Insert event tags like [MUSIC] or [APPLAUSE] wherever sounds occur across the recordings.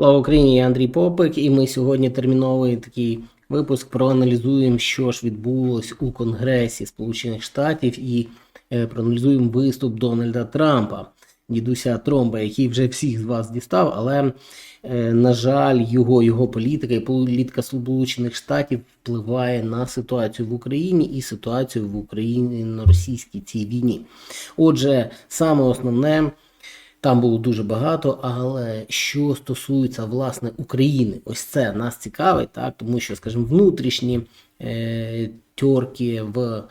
Слава Україні, я Андрій Попик, і ми сьогодні терміновий такий випуск проаналізуємо, що ж відбулось у Конгресі Сполучених Штатів, і е, проаналізуємо виступ Дональда Трампа, дідуся Тромба, який вже всіх з вас дістав, але, е, на жаль, його, його політика і політика Сполучених Штатів впливає на ситуацію в Україні і ситуацію в Україні на російській цій війні. Отже, саме основне. Там було дуже багато, але що стосується власне України, ось це нас цікавить, так тому що, скажімо, внутрішні е, тьорки в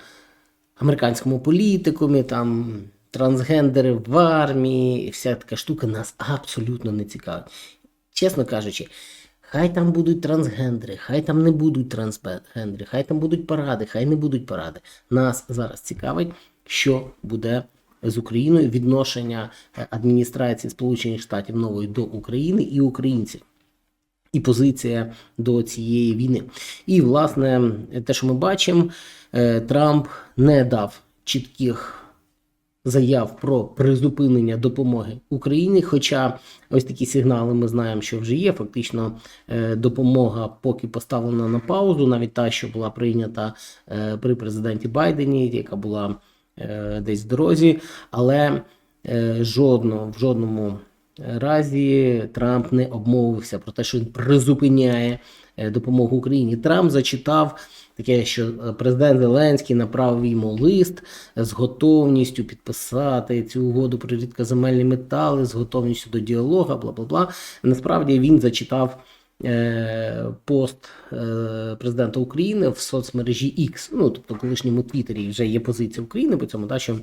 американському політикумі, там трансгендери в армії, і вся така штука нас абсолютно не цікавить. Чесно кажучи, хай там будуть трансгендери, хай там не будуть трансгендери, хай там будуть паради, хай не будуть паради. Нас зараз цікавить, що буде з Україною відношення е, адміністрації Сполучених Штатів нової до України і українців. І позиція до цієї війни. І, власне, те, що ми бачимо, е, Трамп не дав чітких заяв про призупинення допомоги Україні. Хоча ось такі сигнали ми знаємо, що вже є. Фактично, е, допомога поки поставлена на паузу, навіть та, що була прийнята при президенті Байдені, яка була десь в дорозі, але е, жодно, в жодному разі Трамп не обмовився про те, що він призупиняє е, допомогу Україні. Трамп зачитав таке, що е, президент Зеленський направив йому лист з готовністю підписати цю угоду про рідкоземельні метали, з готовністю до діалогу, бла бла бла. Насправді він зачитав. Е, Пост е, президента України в соцмережі X, ну тобто колишньому Твіттері вже є позиція України по цьому, та, що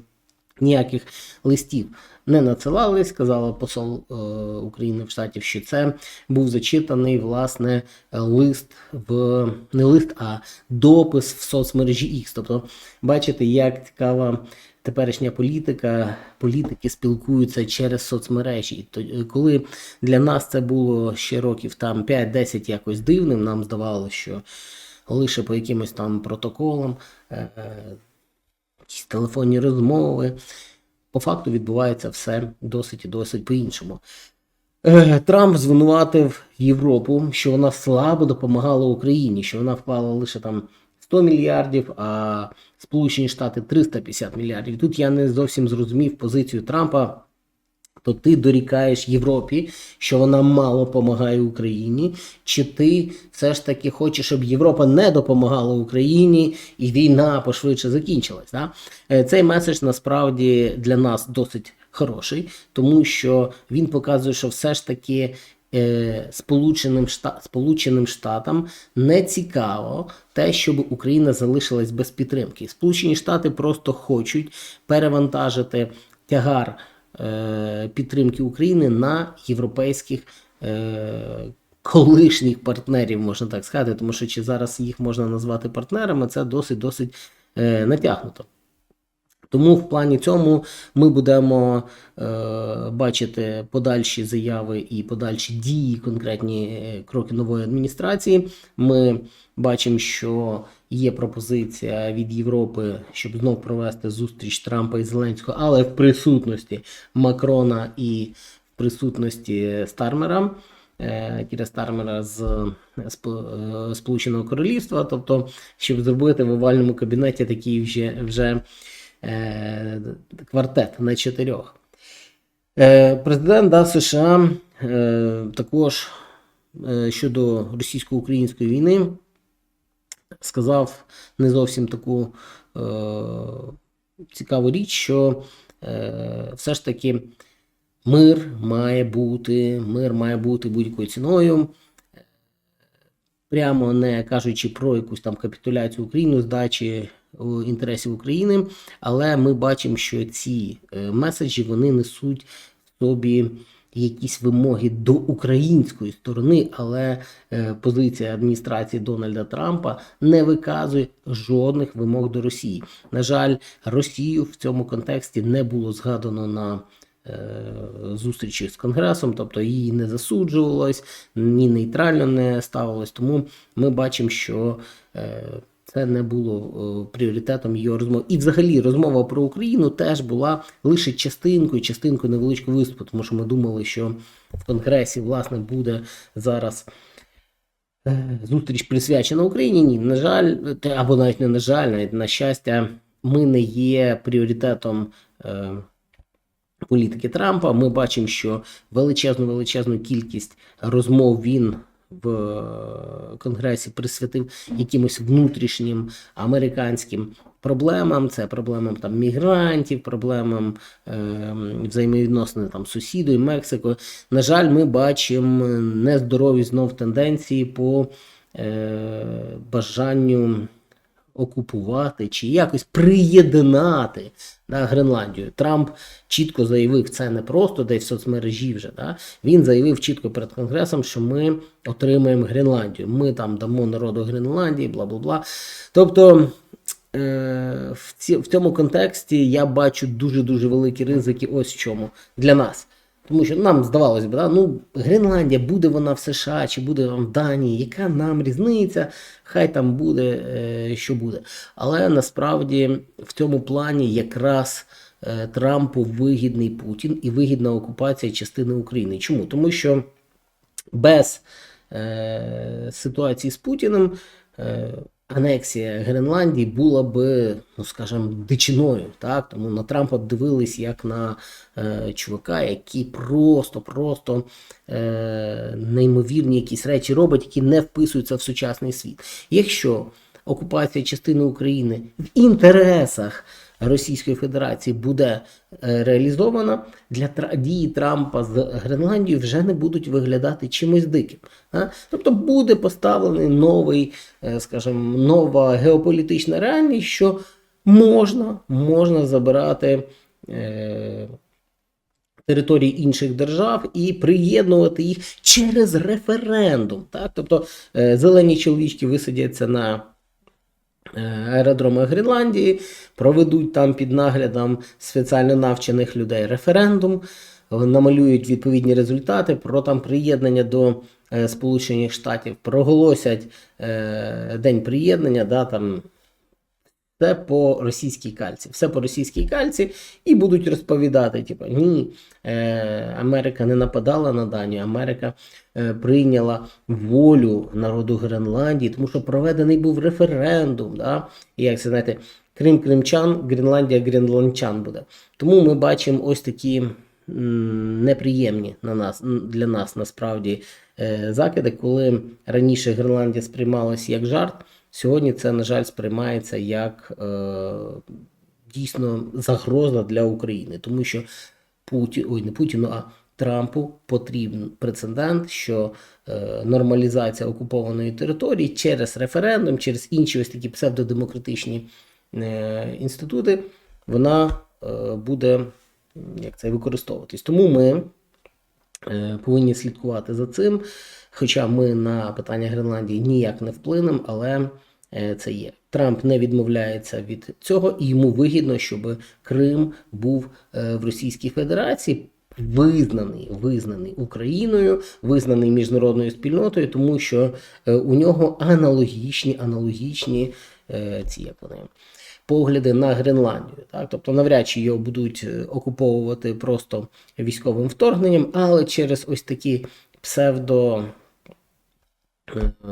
ніяких листів не надсилали. Сказала посол е, України в штаті, що це був зачитаний власне лист в не лист, а допис в соцмережі X. Тобто, бачите, як цікава. Теперішня політика, політики спілкуються через соцмережі. Е, коли для нас це було ще років там 5-10 якось дивним, нам здавалося, що лише по якимось там протоколам, е, якісь телефонні розмови. По факту відбувається все досить і досить по-іншому. Е, Трамп звинуватив Європу, що вона слабо допомагала Україні, що вона вклала лише там 100 мільярдів, а Сполучені Штати 350 мільярдів. Тут я не зовсім зрозумів позицію Трампа. То ти дорікаєш Європі, що вона мало допомагає Україні, чи ти все ж таки хочеш, щоб Європа не допомагала Україні і війна пошвидше закінчилась? Да? Е, Цей меседж насправді для нас досить хороший, тому що він показує, що все ж таки е, Сполученим, Шта... Сполученим Штатам не цікаво те, щоб Україна залишилась без підтримки. Сполучені Штати просто хочуть перевантажити тягар підтримки України на європейських. Е, Колишніх партнерів, можна так сказати, тому що чи зараз їх можна назвати партнерами, це досить досить е, натягнуто. Тому в плані цьому ми будемо е, бачити подальші заяви і подальші дії, конкретні е, кроки нової адміністрації. Ми бачимо, що є пропозиція від Європи, щоб знов провести зустріч Трампа і Зеленського, але в присутності Макрона і в присутності Стармера. е, Кіра Стармера з е, Сполученого Королівства, тобто, щоб зробити в овальному кабінеті такий вже, вже е, квартет на чотирьох. Е, президент да, США е, також е, щодо російсько-української війни сказав не зовсім таку е, цікаву річ, що е, все ж таки мир має бути, мир має бути будь-якою ціною. Прямо не кажучи про якусь там капітуляцію України, здачі інтересів України, але ми бачимо, що ці е, меседжі вони несуть в собі якісь вимоги до української сторони, але е, позиція адміністрації Дональда Трампа не виказує жодних вимог до Росії. На жаль, Росію в цьому контексті не було згадано на е, зустрічі з Конгресом, тобто її не засуджувалось, ні нейтрально не ставилось. Тому ми бачимо, що е, це не було е, пріоритетом його розмови. І взагалі розмова про Україну теж була лише частинкою, частинкою невеличкого виступу, тому що ми думали, що в Конгресі власне буде зараз. е, Зустріч присвячена Україні. Ні, на жаль, або навіть не на жаль, навіть на щастя, ми не є пріоритетом е, політики Трампа. Ми бачимо, що величезну величезну кількість розмов він в Конгресі присвятив якимось внутрішнім американським проблемам. Це проблемам там мігрантів, проблемам е, взаємовідносин там сусідою Мексикою. На жаль, ми бачимо нездорові знов тенденції по е, бажанню окупувати чи якось приєднати да, Гренландію. Трамп чітко заявив це не просто десь в соцмережі вже. Да? Він заявив чітко перед Конгресом, що ми отримаємо Гренландію. Ми там дамо народу Гренландії, бла бла бла. Тобто. е, В, цьому контексті я бачу дуже дуже великі ризики. Ось в чому для нас. Тому що нам здавалося б, да, ну Гренландія, буде вона в США чи буде вона в Данії, яка нам різниця? Хай там буде, е, що буде. Але насправді в цьому плані якраз е, Трампу вигідний Путін і вигідна окупація частини України. Чому? Тому що без е, ситуації з Путіним анексія Гренландії була би, ну скажімо, дичиною. Так? Тому на Трампа дивились як на е, чувака, який просто-просто е, неймовірні якісь речі робить, які не вписуються в сучасний світ. Якщо окупація частини України в інтересах Російської Федерації буде е, реалізована, для дії Трампа з Гренландією вже не будуть виглядати чимось диким. Тобто буде поставлений новий, е, скажімо, нова геополітична реальність, що можна, можна забирати. Е, Території інших держав і приєднувати їх через референдум. Так? Тобто зелені чоловічки висадяться на аеродромах Гренландії, проведуть там під наглядом спеціально навчених людей референдум, намалюють відповідні результати про там приєднання до е, Сполучених Штатів, проголосять е, день приєднання, да, там все по російській кальці, все по російській кальці, і будуть розповідати: типу, ні, е, Америка не нападала на Данію, Америка е, прийняла волю народу Гренландії, тому що проведений був референдум. Да? І як це знаєте, Крим Кримчан, Гренландія Гренландчан буде. Тому ми бачимо ось такі м, неприємні на нас для нас насправді е, закиди, коли раніше Гренландія сприймалась як жарт. Сьогодні це, на жаль, сприймається як е, дійсно загроза для України, тому що Путін, ой, не Путіну, а Трампу потрібен прецедент, що е, нормалізація окупованої території через референдум, через інші ось такі псевдодемократичні е, інститути, вона е, буде як це використовуватись. Тому ми е, повинні слідкувати за цим. Хоча ми на питання Гренландії ніяк не вплинемо, але це є. Трамп не відмовляється від цього, і йому вигідно, щоб Крим був е, в Російській Федерації. Визнаний, визнаний Україною, визнаний міжнародною спільнотою, тому що е, у нього аналогічні, аналогічні е, ці як вони, погляди на Гренландію. Так? Тобто навряд чи його будуть е, окуповувати просто військовим вторгненням, але через ось такі псевдо, е,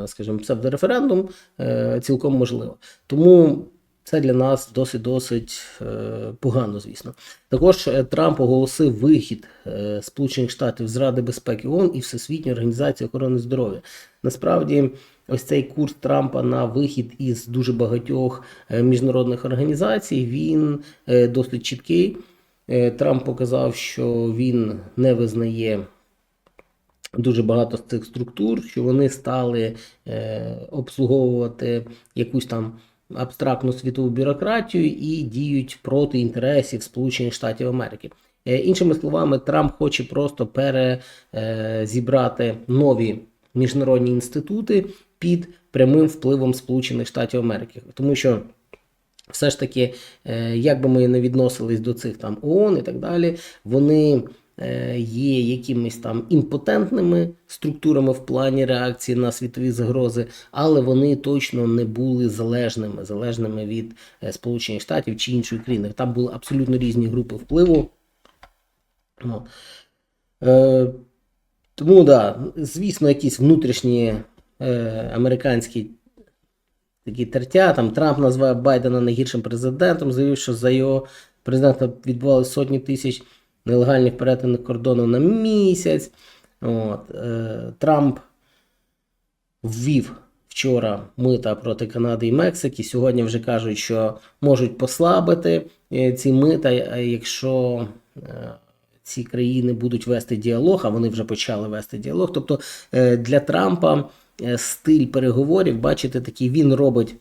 скажімо, псевдореферендум е, цілком можливо. Тому це для нас досить досить е, погано, звісно. Також е, Трамп оголосив вихід е, Сполучених Штатів з Ради безпеки ООН і Всесвітньої організації охорони здоров'я. Насправді, ось цей курс Трампа на вихід із дуже багатьох е, міжнародних організацій він е, досить чіткий. Е, Трамп показав, що він не визнає дуже багато з цих структур, що вони стали е, обслуговувати якусь там абстрактну світову бюрократію і діють проти інтересів Сполучених Штатів Америки. Е, іншими словами, Трамп хоче просто перезібрати нові міжнародні інститути під прямим впливом Сполучених Штатів Америки, тому що. Все ж таки, е, як би ми не відносились до цих там ООН і так далі, вони е, є якимись там імпотентними структурами в плані реакції на світові загрози, але вони точно не були залежними, залежними від е, Сполучених Штатів чи іншої країни. Там були абсолютно різні групи впливу. От. Е, тому да, звісно, якісь внутрішні е, американські такі тертя. Там Трамп назвав Байдена найгіршим президентом, заявив, що за його президента відбувалися сотні тисяч нелегальних перетинних кордонів на місяць. От, е, Трамп ввів вчора мита проти Канади і Мексики. Сьогодні вже кажуть, що можуть послабити е, ці мита, е, якщо е, ці країни будуть вести діалог, а вони вже почали вести діалог. Тобто е, для Трампа е, стиль переговорів, бачите, такий він робить.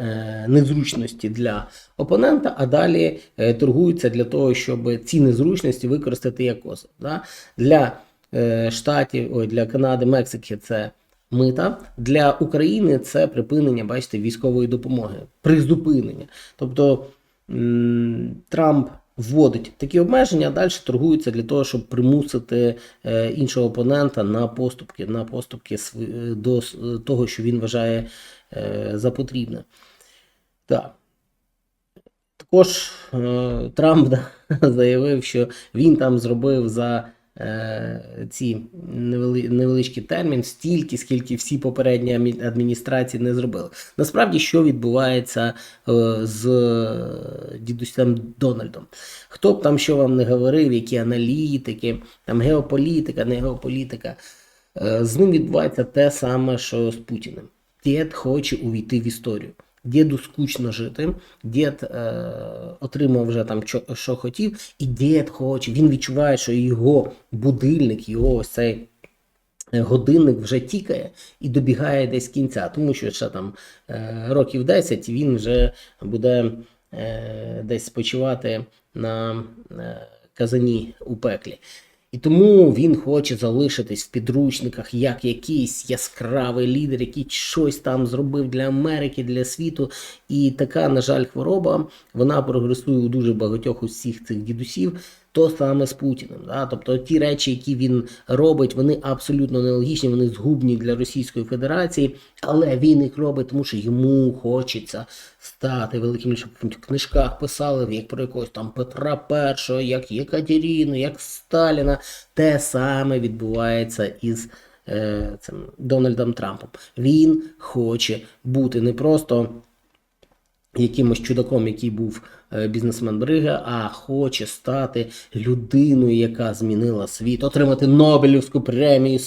Е, Незручності для опонента, а далі е, торгуються для того, щоб ці незручності використати як козир. Да? Для е, штатів, ой, для Канади, Мексики це мита. Для України це припинення, бачите, військової допомоги, призупинення. Тобто Трамп вводить такі обмеження, а далі торгуються для того, щоб примусити іншого опонента на поступки, на поступки до того, що він вважає за потрібне. Так. Також е, Трамп [LAUGHS] заявив, що він там зробив за е, ці невели, невеличкий термін стільки, скільки всі попередні адміністрації не зробили. Насправді, що відбувається е, з е, дідусем Дональдом? Хто б там що вам не говорив, які аналітики, там геополітика, не геополітика. Е, З ним відбувається те саме, що з Путіним. Дід хоче увійти в історію. Діду скучно жити, дід е, отримав вже там що, що хотів, і дід хоче. Він відчуває, що його будильник, його ось цей е, годинник вже тікає і добігає десь кінця, тому що ще там е, років 10 він вже буде е, десь спочивати на е, казані у пеклі. І тому він хоче залишитись в підручниках як якийсь яскравий лідер, який щось там зробив для Америки, для світу. І така, на жаль, хвороба вона прогресує у дуже багатьох усіх цих дідусів. То саме з Путіним. Да? Тобто ті речі, які він робить, вони абсолютно нелогічні, вони згубні для Російської Федерації, але він їх робить, тому що йому хочеться стати великим щоб в книжках писали як про якогось там Петра І, як Єкатеріну, як Сталіна. Те саме відбувається із е, цим Дональдом Трампом. Він хоче бути не просто якимось чудаком, який був бізнесмен Брига, а хоче стати людиною, яка змінила світ, отримати Нобелівську премію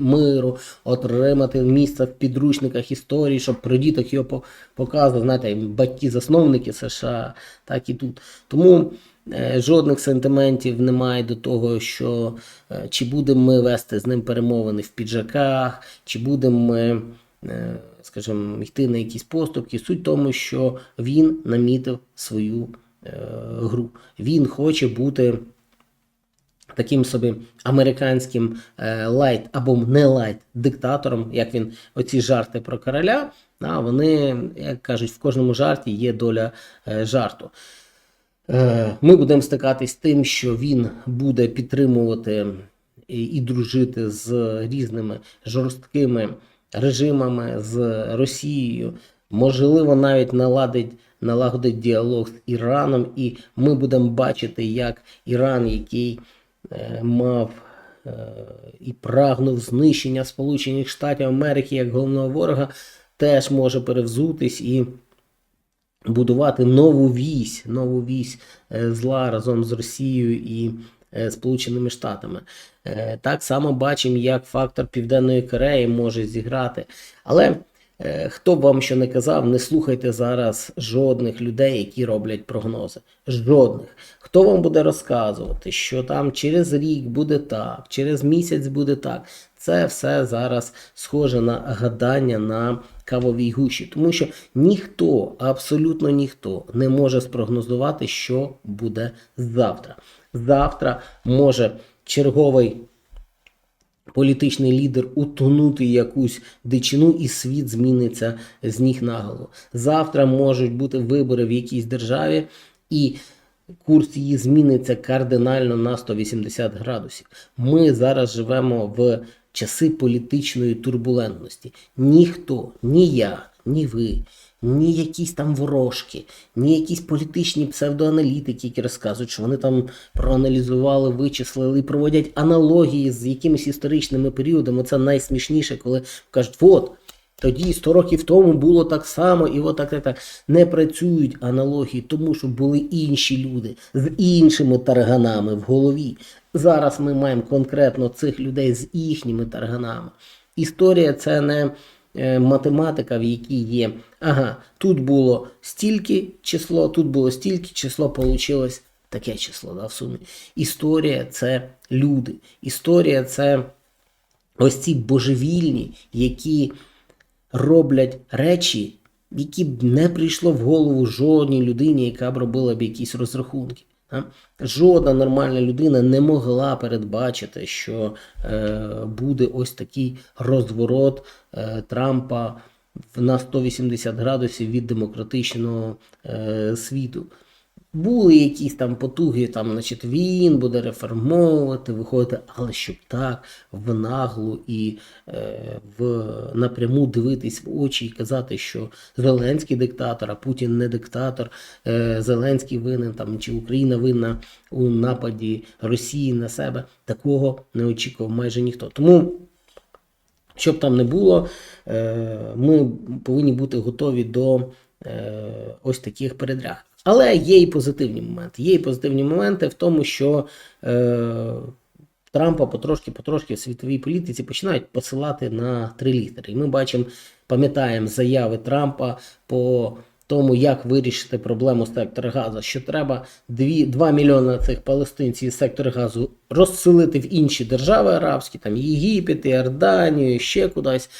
миру, отримати місце в підручниках історії, щоб про діток його по- показували, знаєте, батьки-засновники США, так і тут. Тому е, жодних сентиментів немає до того, що е, чи будемо ми вести з ним перемовини в піджаках, чи будемо ми е, скажімо, йти на якісь поступки. Суть в тому, що він намітив свою е, гру. Він хоче бути таким собі американським е, лайт або не лайт диктатором, як він оці жарти про короля. А вони, як кажуть, в кожному жарті є доля е, жарту. Е, Ми будемо стикатись з тим, що він буде підтримувати і дружити з різними жорсткими режимами з Росією. Можливо, навіть наладить, налагодить діалог з Іраном, і ми будемо бачити, як Іран, який е, мав е, і прагнув знищення Сполучених Штатів Америки як головного ворога, теж може перевзутись і будувати нову вісь, нову вісь е, зла разом з Росією і Сполученими Штатами. Е, Так само бачимо, як фактор Південної Кореї може зіграти. Але е, хто б вам що не казав, не слухайте зараз жодних людей, які роблять прогнози. Жодних. Хто вам буде розказувати, що там через рік буде так, через місяць буде так. Це все зараз схоже на гадання на кавовій гущі, тому що ніхто, абсолютно ніхто не може спрогнозувати, що буде завтра. Завтра може черговий політичний лідер утонути якусь дичину, і світ зміниться з ніг на голову. Завтра можуть бути вибори в якійсь державі, і курс її зміниться кардинально на 180 градусів. Ми зараз живемо в часи політичної турбулентності. Ніхто, ні я, ні ви, ні якісь там ворожки, ні якісь політичні псевдоаналітики, які розказують, що вони там проаналізували, вичислили і проводять аналогії з якимись історичними періодами. Це найсмішніше, коли кажуть, от. Тоді 100 років тому було так само, і от так, так. Не працюють аналогії, тому що були інші люди з іншими тарганами в голові. Зараз ми маємо конкретно цих людей з їхніми тарганами. Історія це не математика, в якій є. Ага, тут було стільки число, тут було стільки число, получилось таке число да, в сумі. Історія це люди. Історія це ось ці божевільні, які роблять речі, які б не прийшло в голову жодній людині, яка б робила б якісь розрахунки. А. Жодна нормальна людина не могла передбачити, що е, буде ось такий розворот е, Трампа на 180 градусів від демократичного е, світу. Були якісь там потуги, там, значить, він буде реформовувати, виходити, але щоб так в наглу і е, в напряму дивитись в очі і казати, що Зеленський диктатор, а Путін не диктатор, е, Зеленський винен там чи Україна винна у нападі Росії на себе, такого не очікував майже ніхто. Тому щоб там не було, е, ми повинні бути готові до е, ось таких передряг. Але є і позитивні моменти. Є і позитивні моменти в тому, що е, Трампа потрошки-потрошки в світовій політиці починають посилати на три літери. І ми бачимо, пам'ятаємо заяви Трампа по тому, як вирішити проблему сектора газу, що треба 2, 2 мільйони цих палестинців з сектора газу розселити в інші держави арабські, там Єгипет, Іорданію, ще кудись.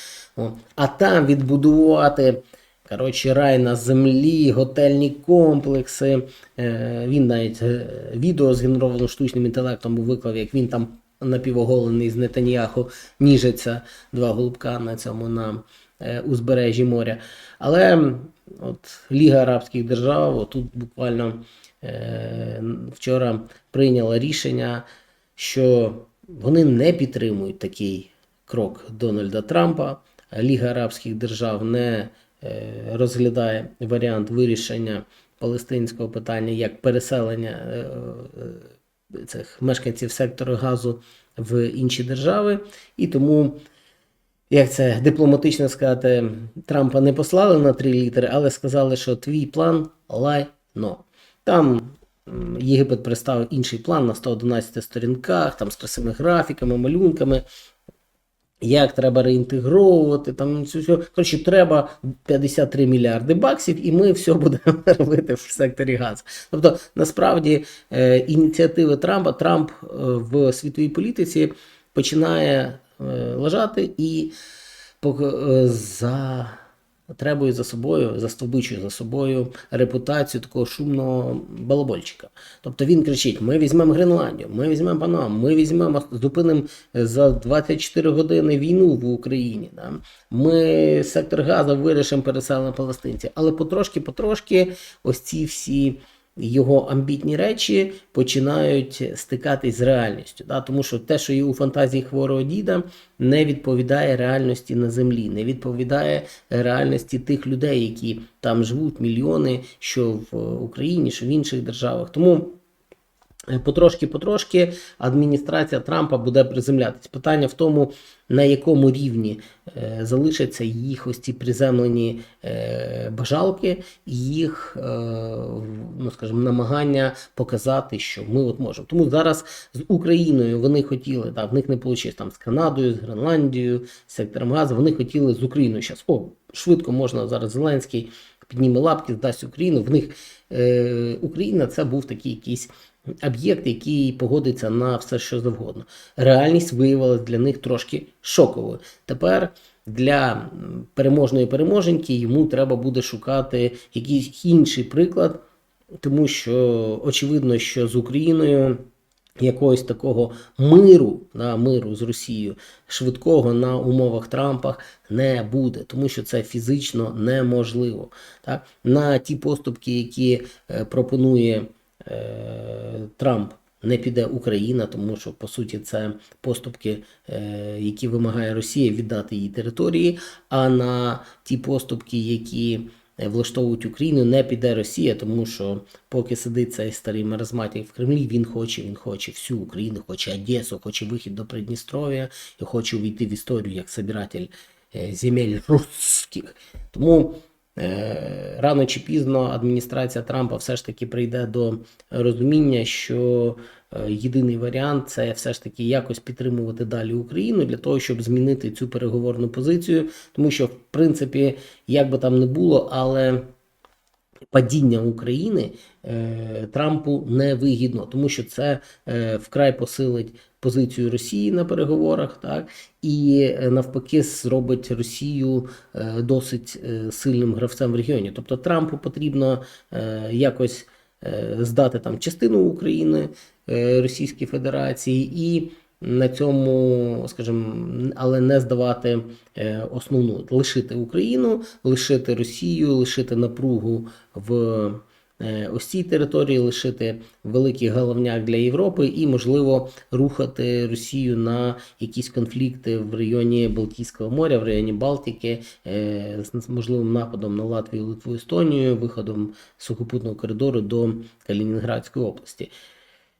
А там відбудувати коротше, рай на землі, готельні комплекси. Е, Він навіть е, відео згенеровано штучним інтелектом виклав, як він там напівоголений з Нетаньяху ніжиться два голубка на цьому на е, узбережжі моря. Але от Ліга Арабських Держав тут буквально вчора прийняла рішення, що вони не підтримують такий крок Дональда Трампа. Ліга Арабських Держав не розглядає варіант вирішення палестинського питання як переселення е, е, цих мешканців сектору газу в інші держави, і тому як це дипломатично сказати, Трампа не послали на три літери, але сказали, що твій план лайно. Там Єгипет представив інший план на 111 сторінках, там з красивими графіками, малюнками. Як треба реінтегровувати, там цю все. Коротше, треба 53 мільярди баксів, і ми все будемо [LAUGHS] робити в секторі газу. Тобто, насправді, е, ініціативи Трампа, Трамп е, в світовій політиці починає е, лежати і е, за требує за собою, застовбичує за собою репутацію такого шумного балабольчика. Тобто він кричить: ми візьмемо Гренландію, ми візьмемо Панаму, ми візьмемо, зупинимо за 24 години війну в Україні. Да? Ми сектор газу вирішимо переселення палестинців. Але потрошки-потрошки ось ці всі його амбітні речі починають стикатись з реальністю. Да? Тому що те, що є у фантазії хворого діда, не відповідає реальності на землі, не відповідає реальності тих людей, які там живуть, мільйони, що в Україні, що в інших державах. Тому потрошки-потрошки адміністрація Трампа буде приземлятись. Питання в тому, на якому рівні е, залишаться їх ось ці приземлені е, бажалки, їх, е, ну скажімо, намагання показати, що ми от можемо. Тому зараз з Україною вони хотіли, так, в них не вийшло там з Канадою, з Гренландією, з сектором газу. Вони хотіли з Україною зараз. О, швидко можна зараз Зеленський підніме лапки, здасть Україну. В них е, Україна це був такий якийсь об'єкт, який погодиться на все, що завгодно. Реальність виявилася для них трошки шоковою. Тепер для переможної переможеньки йому треба буде шукати якийсь інший приклад, тому що очевидно, що з Україною. Якогось такого миру, да, миру з Росією швидкого на умовах Трампа не буде, тому що це фізично неможливо. Так? На ті поступки, які е, пропонує е, Трамп не піде Україна, тому що по суті це поступки, е, які вимагає Росія віддати її території. А на ті поступки, які влаштовують Україну, не піде Росія, тому що поки сидить цей старий маразматик в Кремлі, він хоче, він хоче всю Україну, хоче Одесу, хоче вихід до Придністров'я і хоче увійти в історію як собиратель е, земель [LAUGHS] русських. Тому е, рано чи пізно адміністрація Трампа все ж таки прийде до розуміння, що е, єдиний варіант це все ж таки якось підтримувати далі Україну для того, щоб змінити цю переговорну позицію, тому що в принципі, як би там не було, але падіння України е, Трампу не вигідно, тому що це е, вкрай посилить позицію Росії на переговорах, так і е, навпаки зробить Росію е, досить е, сильним гравцем в регіоні. Тобто Трампу потрібно якось здати там частину України Російській Федерації і на цьому, скажімо, але не здавати основну, лишити Україну, лишити Росію, лишити напругу в ось цій території, лишити великий головняк для Європи і, можливо, рухати Росію на якісь конфлікти в районі Балтійського моря, в районі Балтики, е, з можливим нападом на Латвію, Литву, Естонію, виходом сухопутного коридору до Калінінградської області.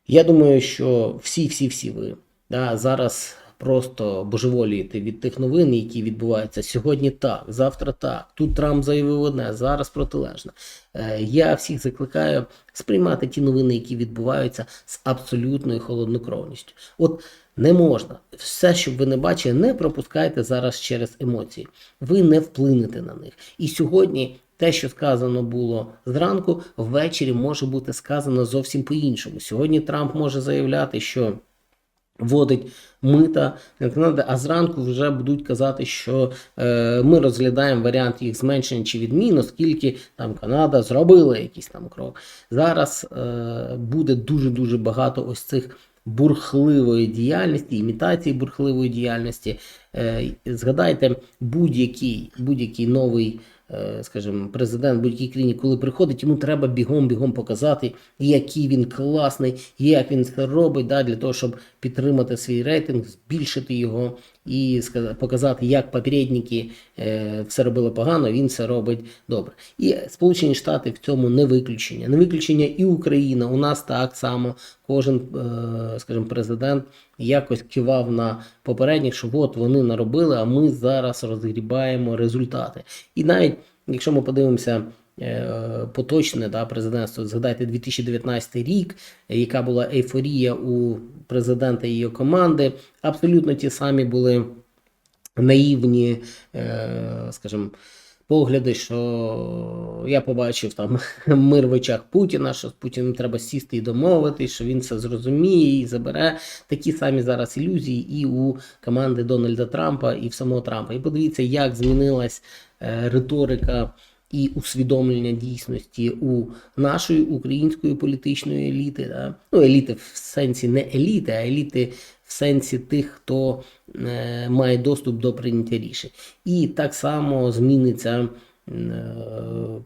Я думаю, що всі-всі-всі ви да, зараз просто божеволієте від тих новин, які відбуваються сьогодні так, завтра так. Тут Трамп заявив одне, зараз протилежне. Е, Я всіх закликаю сприймати ті новини, які відбуваються з абсолютною холоднокровністю. От не можна. Все, що ви не бачили, не пропускайте зараз через емоції. Ви не вплинете на них. І сьогодні те, що сказано було зранку, ввечері може бути сказано зовсім по-іншому. Сьогодні Трамп може заявляти, що вводить мита на Канаду, а зранку вже будуть казати, що е, ми розглядаємо варіант їх зменшення чи відмін, оскільки там Канада зробила якийсь там крок. Зараз е, буде дуже дуже багато ось цих бурхливої діяльності, імітації бурхливої діяльності. Е, згадайте будь-який будь-який новий. Е, Скажімо, президент будь-якій країні, коли приходить, йому треба бігом-бігом показати, який він класний, як він це робить, да, для того, щоб підтримати свій рейтинг, збільшити його і показати, як попередники е, все робили погано, він все робить добре. І Сполучені Штати в цьому не виключення. Не виключення і Україна. У нас так само кожен, е, скажімо, президент якось кивав на попередніх, що от вони наробили, а ми зараз розгрібаємо результати. І навіть якщо ми подивимося. Е, Поточне да, президентство, згадайте 2019 рік, яка була ейфорія у президента і його команди. Абсолютно ті самі були наївні, е, скажімо, погляди, що я побачив там [LAUGHS] мир в очах Путіна, що з Путіним треба сісти і домовитись, що він все зрозуміє і забере. Такі самі зараз ілюзії і у команди Дональда Трампа, і в самого Трампа. І подивіться, як змінилась е, риторика. І усвідомлення дійсності у нашої української політичної еліти, да? ну еліти в сенсі не еліти, а еліти в сенсі тих, хто е, має доступ до прийняття рішень. І так само зміниться е,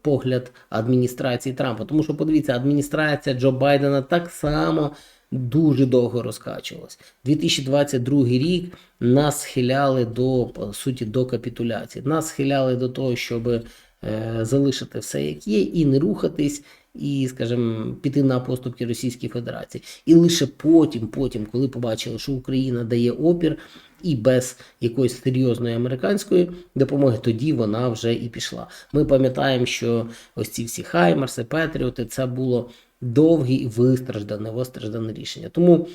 погляд адміністрації Трампа. Тому що подивіться, адміністрація Джо Байдена так само дуже довго розкачувалась. 2022 рік нас схиляли до по суті до капітуляції. Нас схиляли до того, щоб залишити все як є, і не рухатись. І, скажімо, піти на поступки Російській Федерації. І лише потім, потім, коли побачили, що Україна дає опір і без якоїсь серйозної американської допомоги, тоді вона вже і пішла. Ми пам'ятаємо, що ось ці всі Хаймерси, Петріоти, це було довге і вистраждане, вистраждане рішення. Тому е,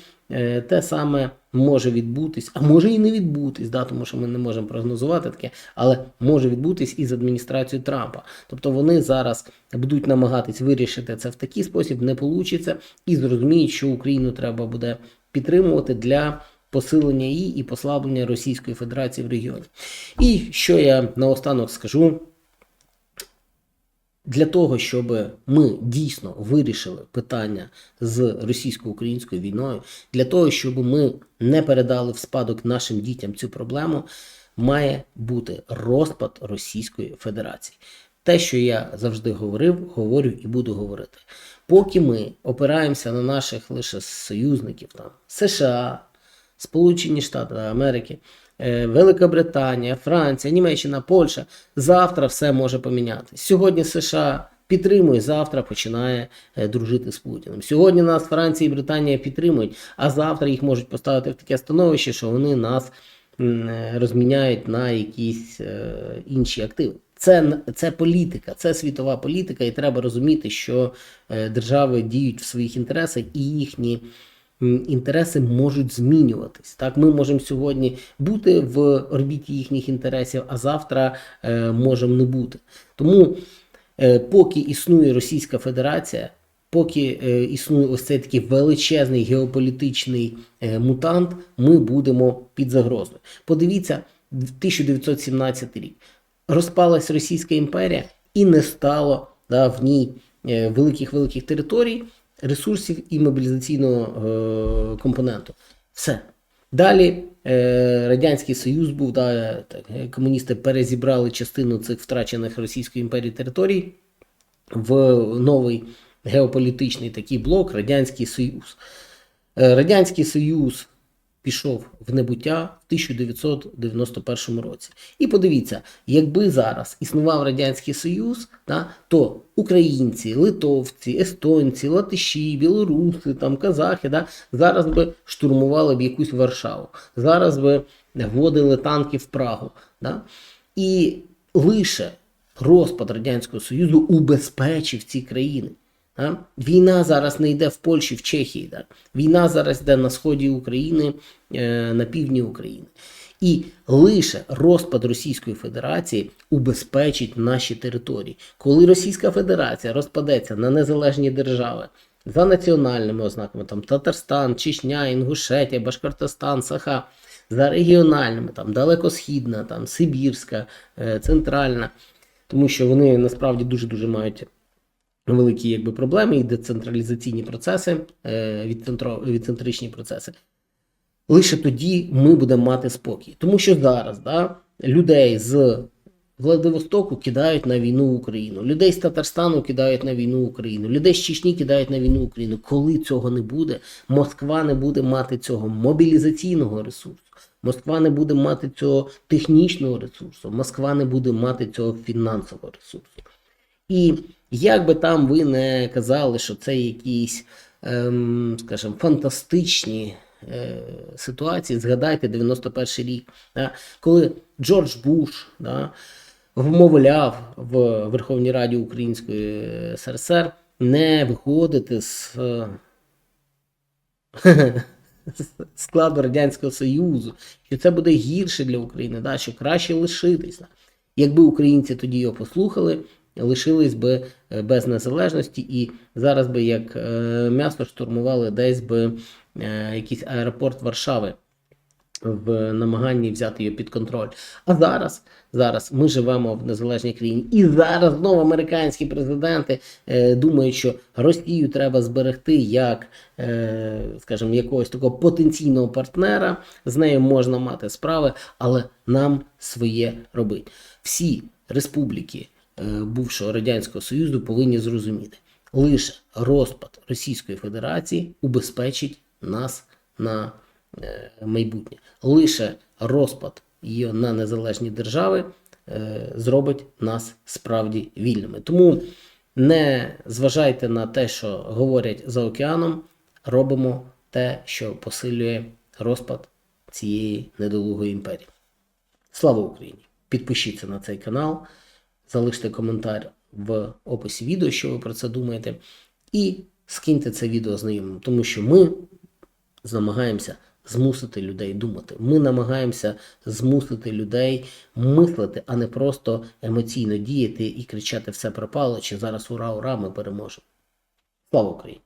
те саме може відбутись, а може і не відбутись, да, тому що ми не можемо прогнозувати таке, але може відбутись і з адміністрацією Трампа. Тобто вони зараз будуть намагатись вирішити це в такий спосіб, не вийде, і зрозуміють, що Україну треба буде підтримувати для. Посилення її і послаблення Російської Федерації в регіоні. І що я наостанок скажу, для того, щоб ми дійсно вирішили питання з російсько-українською війною, для того, щоб ми не передали в спадок нашим дітям цю проблему, має бути розпад Російської Федерації. те, що я завжди говорив, говорю і буду говорити. Поки ми опираємося на наших лише союзників, там США, Сполучені Штати Америки, Велика Британія, Франція, Німеччина, Польща, завтра все може помінятися. Сьогодні США підтримує, завтра починає е, дружити з Путіним. Сьогодні нас Франція і Британія підтримують, а завтра їх можуть поставити в таке становище, що вони нас е, розміняють на якісь е, інші активи. Це, це політика, це світова політика, і треба розуміти, що е, держави діють в своїх інтересах і їхні інтереси можуть змінюватись. Так, ми можемо сьогодні бути в орбіті їхніх інтересів, а завтра е, можемо не бути. Тому, е, поки існує Російська Федерація, поки е, існує ось цей такий величезний геополітичний мутант, ми будемо під загрозою. Подивіться, 1917 рік розпалась Російська імперія і не стало да, в ній великих великих територій, ресурсів і мобілізаційного е, компоненту. Все. Далі е, Радянський Союз був, да, так, е, комуністи перезібрали частину цих втрачених Російської імперії територій в новий геополітичний такий блок Радянський Союз. Радянський Союз пішов в небуття в 1991 році. І подивіться, якби зараз існував Радянський Союз, да, то українці, литовці, естонці, латиші, білоруси, там, казахи да, зараз би штурмували б якусь Варшаву, зараз би вводили танки в Прагу. Да? І лише розпад Радянського Союзу убезпечив ці країни. Да? Війна зараз не йде в Польщі, в Чехії. Да? Війна зараз йде на сході України, е, на півдні України. І лише розпад Російської Федерації убезпечить наші території. Коли Російська Федерація розпадеться на незалежні держави за національними ознаками, там Татарстан, Чечня, Інгушетія, Башкортостан, Саха, за регіональними, там далекосхідна, там Сибірська, е, центральна, тому що вони насправді дуже дуже мають великі якби, проблеми і децентралізаційні процеси, е, відцентричні процеси. Лише тоді ми будемо мати спокій. Тому що зараз да, людей з Владивостоку кидають на війну Україну, людей з Татарстану кидають на війну Україну, людей з Чечні кидають на війну Україну. Коли цього не буде, Москва не буде мати цього мобілізаційного ресурсу. Москва не буде мати цього технічного ресурсу, Москва не буде мати цього фінансового ресурсу. І як би там ви не казали, що це якісь, ем, скажімо, фантастичні е, ситуації, згадайте 91 рік, да, коли Джордж Буш да, вмовляв в Верховній Раді Української СРСР не виходити з е, [LAUGHS] складу Радянського Союзу, що це буде гірше для України, да, що краще лишитися. Якби українці тоді його послухали, лишились би е, без незалежності, і зараз би як е, м'ясо штурмували десь би е, якийсь аеропорт Варшави в намаганні взяти його під контроль. А зараз, зараз ми живемо в незалежній країні, і зараз знову американські президенти е, думають, що Росію треба зберегти як, е, скажімо, якогось такого потенційного партнера. З нею можна мати справи, але нам своє робить. Всі республіки бувшого радянського союзу повинні зрозуміти, лише розпад Російської Федерації убезпечить нас на е, майбутнє. Лише розпад її на незалежні держави е, зробить нас справді вільними. Тому не зважайте на те, що говорять за океаном, робимо те, що посилює розпад цієї недолугої імперії. Слава Україні! Підпишіться на цей канал, залиште коментар в описі відео, що ви про це думаєте, і скиньте це відео знайомим, тому що ми намагаємося змусити людей думати. Ми намагаємося змусити людей мислити, а не просто емоційно діяти і кричати все пропало, чи зараз ура, ура, ми переможемо. Слава Україні!